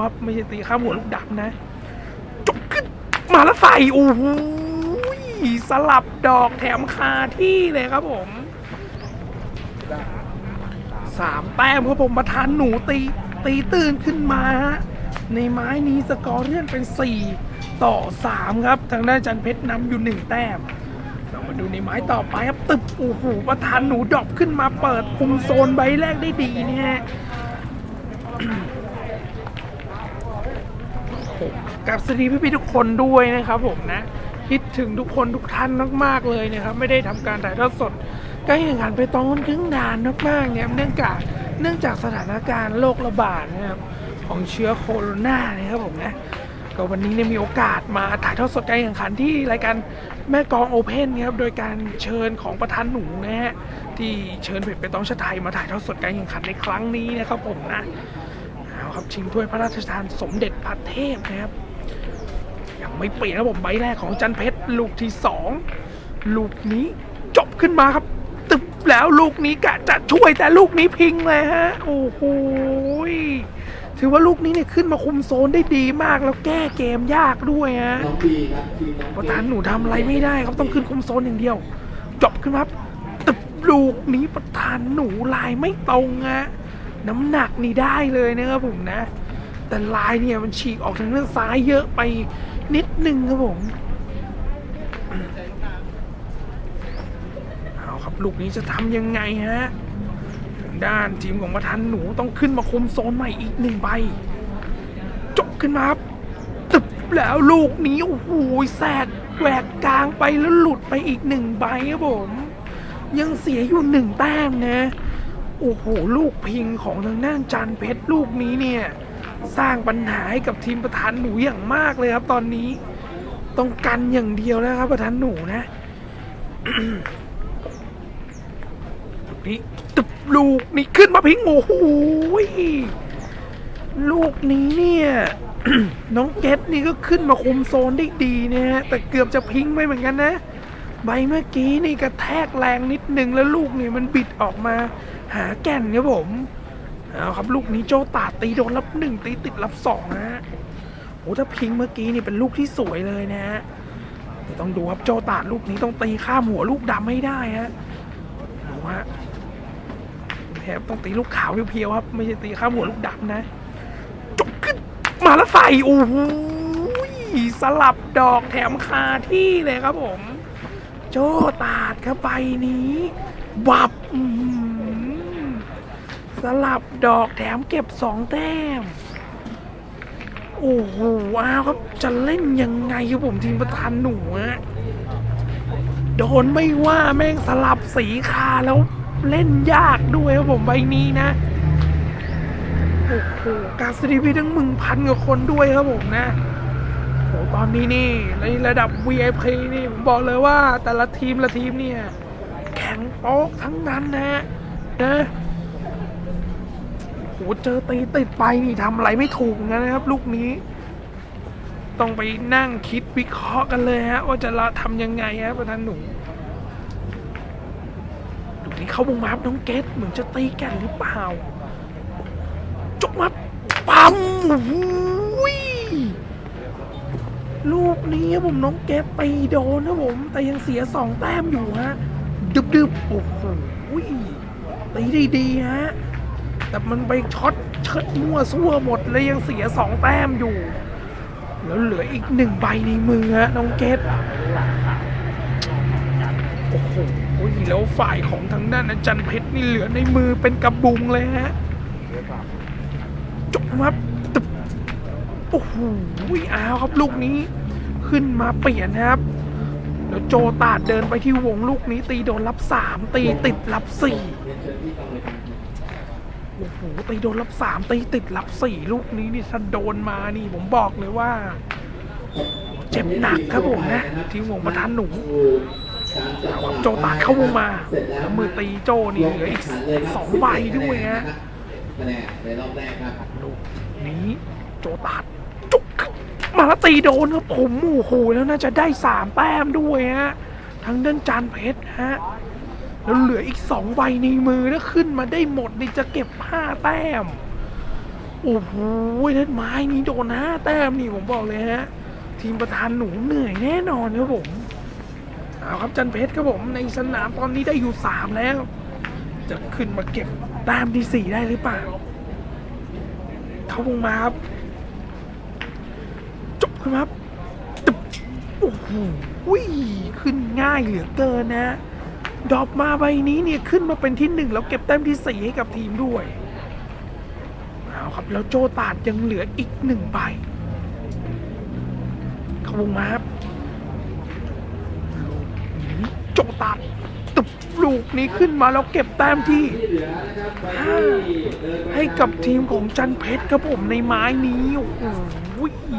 ว่าไม่ใช่ตีข้ามหัวลูกดับนะ จบขึ้นมาแล้วใส่ โอ้โหสลับดอกแถมคาที่เลยครับผมสามแต้มครับผมประธานหนูตี ตีตื่นขึ้นมาฮะในไม้นี้สกอร์เลื่อนเป็น 4 ต่อ 3 ครับ ทางด้านจันเพชรนำอยู่ 1 แต้ม เรามาดูในไม้ต่อไปครับ ตึบโอ้โหประธานหนูดอปขึ้นมาเปิดคุมโซนใบแรกได้ดีเนี่ย กับสวัสดีพี่ๆทุกคนด้วยนะครับผมนะคิดถึงทุกคนทุกท่านมากๆเลยนะครับ ไม่ได้ทำการถ่ายทอดสดใกล้แข่งขันไปตอนครึ่งนานมากๆเนี่ยเนื่องจากเนื่องจากสถานการณ์โรคระบาดนะครับของเชื้อโคโรนานะครับผมนะก็วันนี้เนี่ยมีโอกาสมาถ่ายทอดสดการแข่งขันที่รายการแม่กองโอเพ่นครับโดยการเชิญของประธานหนูนะฮะที่เชิญเพจไปต้องชาไทยมาถ่ายทอดสดการแข่งขันในครั้งนี้นะครับผมนะเอาครับชิงถ้วยพระราชทานสมเด็จพระเทพนะครับ ไม่เปลี่ยนนะผมใบแรกของจันเพชรลูกที่สองลูกนี้จบขึ้นมาครับตึบแล้วลูกนี้กะจะช่วยแต่ลูกนี้พิงเลยฮะโอ้โหยถือว่าลูกนี้เนี่ยขึ้นมาคุมโซนได้ดีมากแล้วแก้เกมยากด้วยฮะน้องปีครับทีน้องประธานหนูทำอะไรไม่ได้ครับต้องขึ้นคุมโซนอย่างเดียว จบขึ้นมาครับตึบลูกนี้ประธานหนูลายไม่ตรงฮะน้ำหนักนี่ได้เลยนะครับผมนะ แต่ลายเนี่ยมันฉีกออกทางด้านซ้ายเยอะไป นิดนึงครับผม เอาครับลูกนี้จะทำยังไงฮะด้านทีมของประธานหนูต้องขึ้นมาคุมโซนใหม่อีกหนึ่งใบ จบขึ้นมาครับตึบแล้วลูกนี้โอ้โหแสกแหวกกลางไปแล้วหลุดไปอีกหนึ่งใบครับผม ยังเสียอยู่หนึ่งแต้มนะ โอ้โห ลูกพิงของทางด้านจันเพชรลูกนี้เนี่ย สร้างปัญหาให้กับทีมประธานหนูอย่างมากเลยครับตอนนี้ ต้องกันอย่างเดียวแล้วครับ ประธานหนูนะนี้ตึบลูกนี้ขึ้นมาพิงโอ้โหลูกนี้เนี่ยน้องเกตนี่ก็ขึ้นมาคุมโซนได้ดีนะฮะแต่เกือบจะพิงไปเหมือนกันนะ ใบเมื่อกี้นี่กระแทกแรงนิดนึงแล้วลูกนี่มันบิดออกมา หาแก่นครับผม เอาครับลูกนี้โจตาดตีโดนรับหนึ่งตีติดรับสองนะฮะโอ้ถ้าพิงเมื่อกี้นี่เป็นลูกที่สวยเลยนะฮะต้องดูครับโจตาดลูกนี้ต้องตีข้ามหัวลูกดำให้ได้ฮะดูฮะแทบต้องตีลูกขาวเพียวๆครับ ไม่ใช่ตีข้ามหัวลูกดำนะจบขึ้นมาแล้วใส่โอ้โหสลับดอกแถมคาที่เลยครับผม โจตาดครับใบนี้ บับอื สลับดอกแถมเก็บสองแต้ม โอ้โหอ้าวครับ จะเล่นยังไงครับผมทีมประธานหนูอะโดนไม่ว่าแม่งสลับสีคาแล้วเล่นยากด้วยครับผมใบนี้นะ โอ้โหการสตรีมมีทั้งมึงพันกว่าคนด้วยครับผมนะโอ้ตอนนี้นี่ในระดับ VIP นี่ผมบอกเลยว่าแต่ละทีมละทีมเนี่ย แข็งโป๊กทั้งนั้นนะนะ เจอตีติดไปนี่ทำอะไรไม่ถูกเหมือนนะครับ ลูกนี้ ต้องไปนั่งคิดวิเคราะห์กันเลยฮะ ว่าจะละทำยังไงฮะประธานหนูลูกนี้เข้าวงมาครับน้องเกตเหมือนจะตีแกันหรือเปล่าจบมาปั๊มโอ้โหยลูกนี้ผมน้องเก็บไปโดนนะผม แต่ยังเสียสองแต้มอยู่ฮะ ดึบดึบๆโอ้โหตีได้ดีฮะ แต่มันไปช็อตเชิดมั่วซั่วหมดเลยยังเสียสองแต้มอยู่ แล้วเหลืออีกหนึ่งใบในมือฮะน้องเกตโอ้โหแล้วฝ่ายของทางด้านอาจารย์เพชรนี่เหลือในมือเป็นกระบุงเลยฮะจบมาตึบโอ้โหอ้าวครับลูกนี้ขึ้นมาเปลี่ยนนะครับแล้วโจตาดเดินไปที่วงลูกนี้ตีโดนรับสามตีติดรับสี่ โอ้โหตีโดนรับสามตีติดรับสี่ลูกนี้นี่ถ้าโดนมานี่ผมบอกเลยว่า เจ็บหนักครับผมนะ ที่วงประธานหนูเอาครับโจตาดเข้าวงมาแล้วมือตีโจนี่เหลืออีกสองใบด้วยฮะนนในรอบแรกครับลูกนี้โจตาดจุกมาแล้วตีโดนครับผมโอ้โหแล้วน่าจะได้สามแต้มด้วยฮะทั้งเดินจานเพชรฮะ แล้วเหลืออีกสองใบในมือแล้วขึ้นมาได้หมดนี่จะเก็บห้าแต้ม โอ้โหเล่นไม้นี้โดนห้าแต้มนี่ผมบอกเลยฮะ ทีมประธานหนูเหนื่อยแน่นอนครับผม เอาครับจันเพชรครับผมในสนามตอนนี้ได้อยู่สามแล้ว จะขึ้นมาเก็บแต้มที่สี่ได้หรือเปล่าเขาวงมาครับจบครับตึบโอ้โหขึ้นง่ายเหลือเกินนะ ดรอปมาใบนี้เนี่ยขึ้นมาเป็นที่หนึ่งแล้วเก็บแต้มที่สี่ให้กับทีมด้วยเอาครับแล้วโจตาดยังเหลืออีกหนึ่งใบเขาวงมาครับโจตัดตึบลูกนี้ขึ้นมาแล้วเก็บแต้มที่ห้าให้กับทีมของจันเพชรครับผมในไม้นี้โอ้โห